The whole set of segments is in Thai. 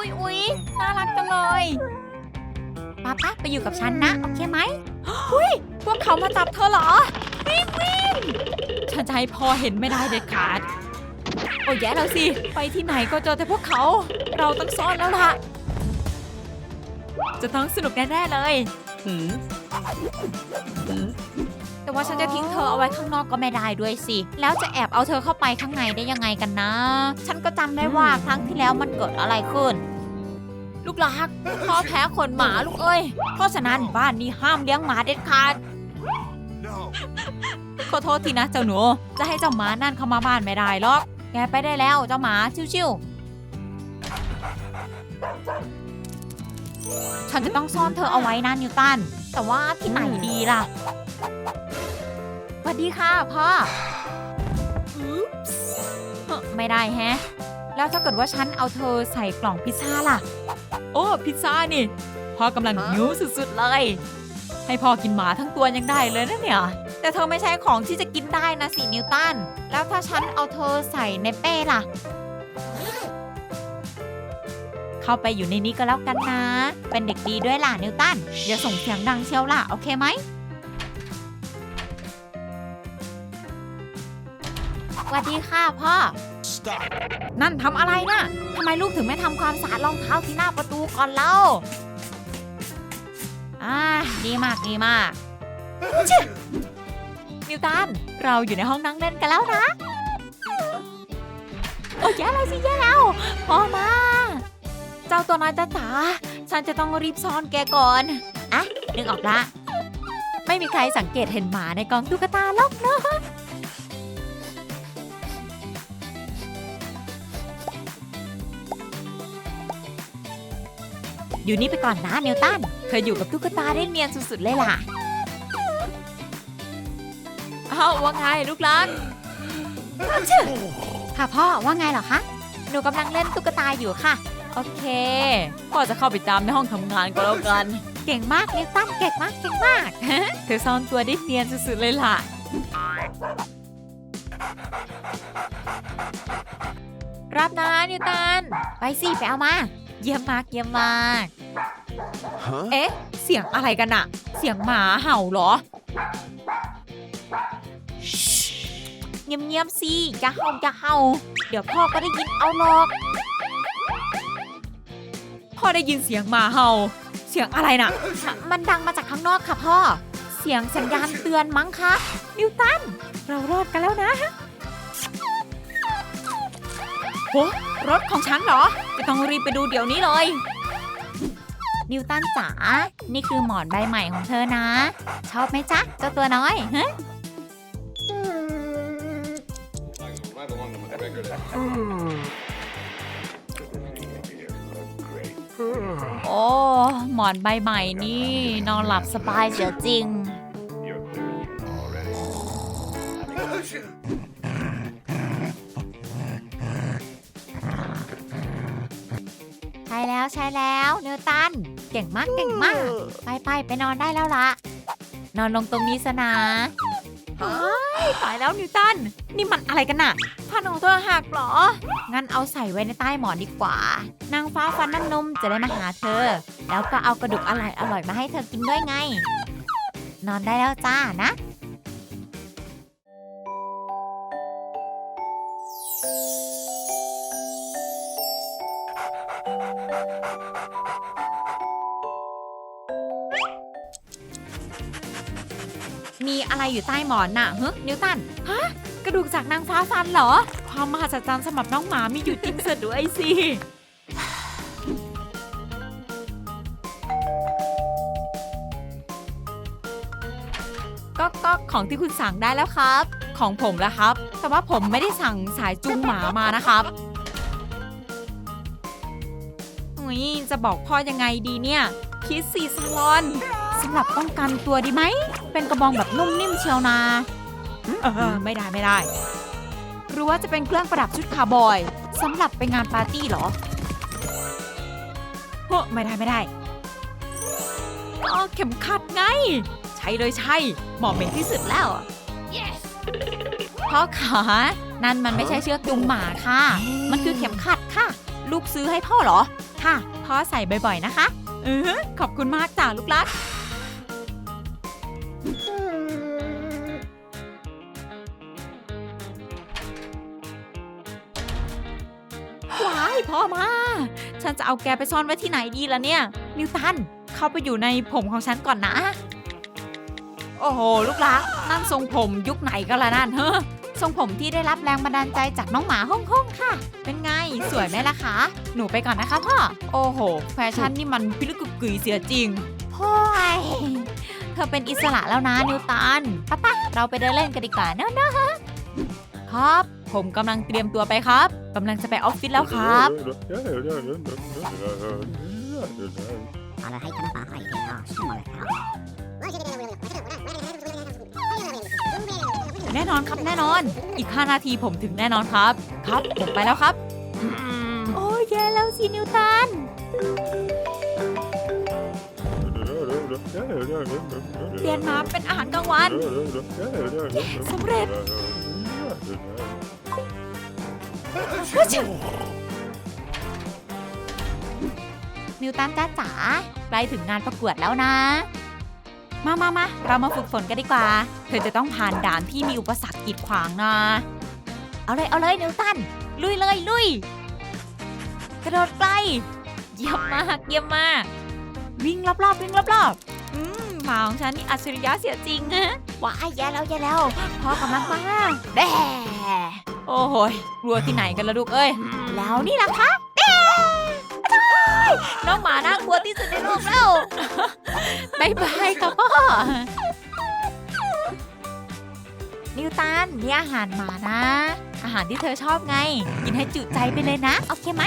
อุ๊ยอุ๊ยน่ารักจังเลยป้าป้าไปอยู่กับฉันนะ โอเคไหมอุ้ยพวกเขามาจับเธอเหรอ วิ่งวิ่งฉันจะให้พ่อเห็นไม่ได้เด็ดขาด โอ้ยแย่แล้วสิ ไปที่ไหนก็เจอแต่พวกเขา เราต้องซ่อนแล้วล่ะ จะต้องสนุกแน่ๆเลยหืมหืมแต่ว่าฉันจะทิ้งเธอเอาไว้ข้างนอกก็ไม่ได้ด้วยสิ แล้วจะแอบเอาเธอเข้าไปข้างในได้ยังไงกันนะ ฉันก็จำได้ว่าครั้งที่แล้วมันเกิดอะไรขึ้น ลูกหลักพ่อแพ้ขนหมาลูกเอ้ย เพราะฉะนั้นบ้านนี้ห้ามเลี้ยงหมาเด็ดขาด ขอโทษทีนะเจ้าหนู จะให้เจ้าหมานั่นเข้ามาบ้านไม่ได้หรอก แกไปได้แล้วเจ้าหมาชิวๆ ฉันจะต้องซ่อนเธอเอาไว้นะนิวตัน แต่ว่าที่ไหนดีล่ะ สวัสดีค่ะพ่อเฮ้อไม่ได้แฮะ แล้วถ้าเกิดว่าฉันเอาเธอใส่กล่องพิซซ่าล่ะ โอ้ พิซซ่านี่ พ่อกำลังหิวสุดๆเลย ให้พ่อกินหมาทั้งตัวยังได้เลยนะเนี่ย แต่เธอไม่ใช่ของที่จะกินได้นะสินิวตัน แล้วถ้าฉันเอาเธอใส่ในเป้ล่ะ เข้าไปอยู่ในนี้ก็แล้วกันนะ เป็นเด็กดีด้วยล่ะนิวตัน อย่าส่งเสียงดังเชียวล่ะ โอเคไหมสวัสดีค่ะพ่อ Stop. นั่นทำอะไรนะ่ะทำไมลูกถึงไม่ทำความสะอาดรองเท้าที่หน้าประตูก่อนเล่าอ่าดีมากดีมากชินิวตันเราอยู่ในห้องนั่งเล่นกันแล้วนะ โอ้ยแย่แล้วสิแย่แล้วพ่อมา เจ้าตัวน้อยจ้าจ๋าฉันจะต้องรีบซ่อนแกก่อน อะ นึกออกละ ไม่มีใครสังเกตเห็นหมาในกองตุ๊กตาหรอกเนอะ อยู่นี่ไปก่อนนะนิวตัน เธออยู่กับตุ๊กตาได้เนียนสุดๆเลยล่ะ เอาว่าไงลูกรักค่ะพ่อว่าไงเหรอคะ หนูกำลังเล่นตุ๊กตาอยู่ค่ะ โอเค พ่อจะเข้าไปตามในห้องทำงานก็แล้วกัน เก่งมากนิวตันเก่งมากเก่งมาก เธอซ่อนตัวได้เนียนสุดๆเลยล่ะรับนะนิวตัน ไปสิ ไปเอามา เยี่ยมมากเยี่ยมมาก Huh? เอ๊ะ เสียงอะไรกันอะเสียงหมาเห่าเหรอ เงียบๆสิอย่าเห่าอย่าเห่า เดี๋ยวพ่อก็ได้ยินเอาหรอก พ่อได้ยินเสียงหมาเห่า เสียงอะไรน่ะ มันดังมาจากข้างนอกค่ะพ่อ เสียงสัญญาณเตือนมั้งคะนิวตัน เรารอดกันแล้วนะโห รถของฉันเหรอ จะต้องรีบไปดูเดี๋ยวนี้เลย นิวตันจ๋า นี่คือหมอนใบใหม่ของเธอนะ ชอบไหมจ๊ะ เจ้าตัวน้อยฮะโอ้ หมอนใบใหม่นี่ นอนหลับสบายเสียจริง แล้วใช่แล้วนิวตัน เก่งมากเก่งมาก ไปไปไปนอนได้แล้วละนอนลงตรงนี้ซะนะเฮ้ยตายแล้วนิวตัน นี่มันอะไรกันน่ะผ้านของเธอหักเหรอ งั้นเอาใส่ไว้ในใต้หมอนดีกว่า นางฟ้าฟันน้ำนมจะได้มาหาเธอ แล้วก็เอากระดูกอร่อยอร่อยมาให้เธอกินด้วยไง นอนได้แล้วจ้านะ มีอะไรอยู่ใต้หมอนน่ะเฮ้นิวตัน ฮะ กระดูกจากนางฟ้าฟันเหรอ ความมหัศจรรย์สำหรับน้องหมามีอยู่จริงซะด้วยสิ ก็ก็ของที่คุณสั่งได้แล้วครับ ของผมแล้วครับ แต่ว่าผมไม่ได้สั่งสายจูงหมามานะครับอุ้ยจะบอกพ่อยังไงดีเนี่ย คิดสีซาลอนสำหรับป้องกันตัวดีไหม เป็นกระบองแบบนุ่มนิ่มเชียวนาอืมเออไม่ได้ไม่ได้ หรือว่าจะเป็นเครื่องประดับชุดคาวบอยสำหรับไปงานปาร์ตี้เหรอเฮ้อไม่ได้ไม่ได้อ๋อเข็มขัดไง ใช่เลยใช่เหมาะเหม็นที่สุดแล้วพ่อขานั่นมันไม่ใช่เชือกจูงหมาค่ะ มันคือเข็มขัดค่ะ ลูกซื้อให้พ่อเหรอ ค่ะ พ่อใส่บ่อยๆนะคะ เออขอบคุณมากจ้าลูกรัก ว้ายพ่อมา ฉันจะเอาแกไปซ่อนไว้ที่ไหนดีล่ะเนี่ย นิวตัน เข้าไปอยู่ในผมของฉันก่อนนะ โอ้โห ลูกรักนั่นทรงผมยุคไหนกันล่ะนั่นเฮ้อทรงผมที่ได้รับแรงบันดาลใจจากน้องหมาฮ่องกงค่ะ เป็นไง สวยไหมล่ะคะ หนูไปก่อนนะคะพ่อ โอ้โห แฟชั่นนี่มันพิลึกกึกกยเสียจริง พ่อย ธอเป็นอิสระแล้วนะนิวตันปะปะเราไปเดินเล่นกันดีกว่าเนาะนะครับ ผมกำลังเตรียมตัวไปครับกำลังจะไปออฟฟิศแล้วครับอะไรให้ท่ป้าให้เนาะชื่ออะไรครับแน่นอนครับแน่นอน อีก 5 นาทีผมถึงแน่นอนครับ ครับ ผมไปแล้วครับ โอ้ยแย่แล้วสินิวตัน เปลี่ยนมาเป็นอาหารกลางวัน สำเร็จนิวตันจ้าจ๋าใกล้ถึงงานประกวดแล้วนะ มามามาเรามาฝึกฝนกันดีกว่า เธอจะต้องผ่านด่านที่มีอุปสรรคกีดขวางนะ เอาเลย เอาเลยนิวตัน ลุยเลยลุย กระโดดไกล เยี่ยมมาก เยี่ยมมาก วิ่งรอบๆวิ่งรอบๆอืมหมาของฉันนี่อัจฉริยะเสียจริงนะว้ายแย่แล้วแย่แล้วพ่อกำลังมาแด่โอ้โหกลัวที่ไหนกันละลูกเอ้ยแล้วนี่ล่ะคะแด่น้องหมาน่ากลัวที่สุดในโลกแล้วบายบายค่ะพ่อนิวตันนี่อาหารหมานะ อาหารที่เธอชอบไง กินให้จุใจไปเลยนะ โอเคไหม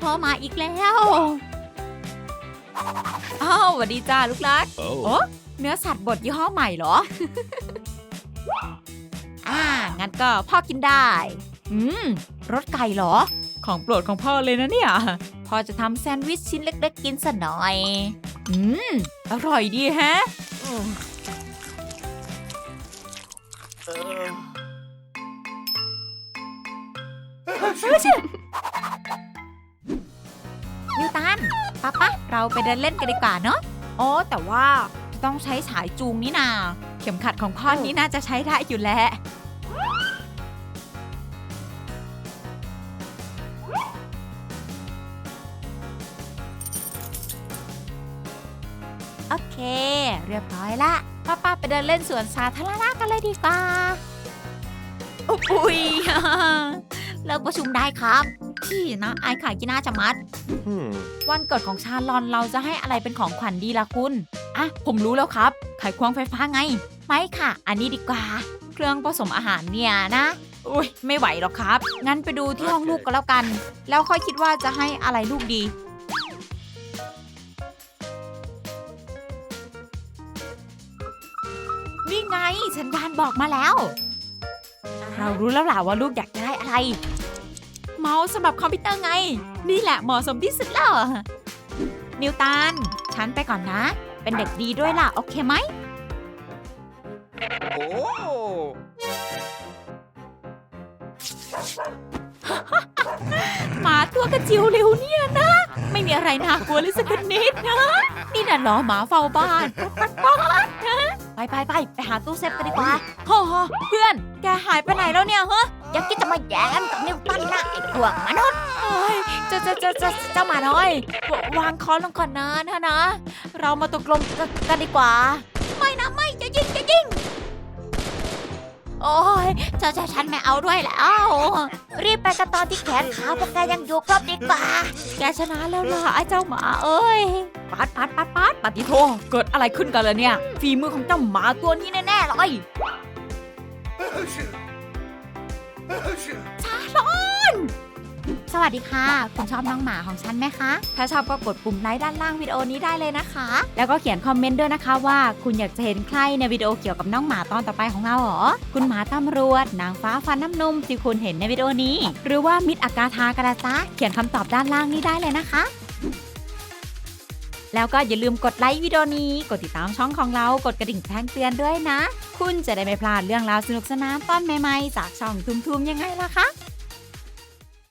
พ่อมาอีกแล้ว อ้าวสวัสดีจ้าลูกรัก Oh. เนื้อสัตว์บดยี่ห้อใหม่เหรอ อ่า งั้นก็พ่อกินได้ อืม รสไก่เหรอ ของโปรดของพ่อเลยนะเนี่ย พ่อจะทำแซนด์วิชชิ้นเล็กๆกินสัหน่อย อืม อร่อยดีแฮะนิว ตันป้าปะเราไปเดินเล่นกันดีกว่าเนาะอ๋อแต่ว่าจะต้องใช้สายจูงนี่นา เข็มขัดของพ่อนี่น่าจะใช้ได้อยู่แล้วโอเค เรียบร้อยละป้าป้าไปเดินเล่นสวนสาธารณะกันเลยดีกว่าอุ๊ยเลิกประชุมได้ครับ ที่นะอายขายกิน่าจะมัด Hmm. วันเกิดของชาลอนเราจะให้อะไรเป็นของขวัญดีล่ะคุณ อะ ผมรู้แล้วครับ ไขควงไฟฟ้าไง ไม่ค่ะ อันนี้ดีกว่า เครื่องผสมอาหารเนี่ยนะอุ้ยไม่ไหวหรอกครับ งั้นไปดูที่ห้องลูกก็แล้วกัน แล้วค่อยคิดว่าจะให้อะไรลูกดี นี่ไงสัญญาณบอกมาแล้ว เรารู้แล้วล่ะว่าลูกอยากได้อะไร เมาส์สำหรับคอมพิวเตอร์ไง นี่แหละเหมาะสมที่สุดแล้วนิวตัน ฉันไปก่อนนะ เป็นเด็กดีด้วยล่ะ โอเคไหม Oh. หมาตัวกระจิ๋วเร็วเนี่ยนะ ไม่มีอะไรน่ากลัวเลยสักนิดนะ นี่น่ะเหรอหมาเฝ้าบ้านปัดปัดปัดนะไปไปไปไปหาตู้เซฟกันดีกว่าโอ้โหเพื่อน แกหายไปไหนแล้วเนี่ยฮะ ยังคิดจะมาแย่งกับนิวตันนะไอ้พวกมนุษย์เอ้ยเจะจะจะจะเจ้าหมาน้อยววางค้อนลงก่อนนะนะนะ เรามาตกลงกันกันดีกว่า ไม่นะไม่จะยิงจะยิง โอ้ยเจะจะฉันไม่เอาด้วยแล้ว รีบไปกันตอนที่แขนขาพวกแกยังอยู่ครบดีกว่า แกชนะแล้วล่ะไอ้เจ้าหมาเอ้ยปัดปัดปัดปัดปฏิโทเกิดอะไรขึ้นกันล่ะเนี่ย ฝีมือของเจ้าหมาตัวนี้แน่ๆเลย ชาลอนสวัสดีค่ะ คุณชอบน้องหมาของฉันไหมคะ ถ้าชอบก็กดปุ่มไลค์ด้านล่างวิดีโอนี้ได้เลยนะคะ แล้วก็เขียนคอมเมนต์ด้วยนะคะว่า คุณอยากจะเห็นใครในวิดีโอเกี่ยวกับน้องหมาตอนต่อไปของเราหรอ คุณหมาตำรวจ นางฟ้าฟันน้ำนมที่คุณเห็นในวิดีโอนี้ หรือว่ามิดอากาธากระจ้าเขียนคำตอบด้านล่างนี้ได้เลยนะคะ แล้วก็อย่าลืมกดไลค์วิดีโอนี้ กดติดตามช่องของเรา กดกระดิ่งแจ้งเตือนด้วยนะ คุณจะได้ไม่พลาดเรื่องราวสนุกสนานตอนใหม่ๆ จากช่องทุมๆยังไงล่ะคะ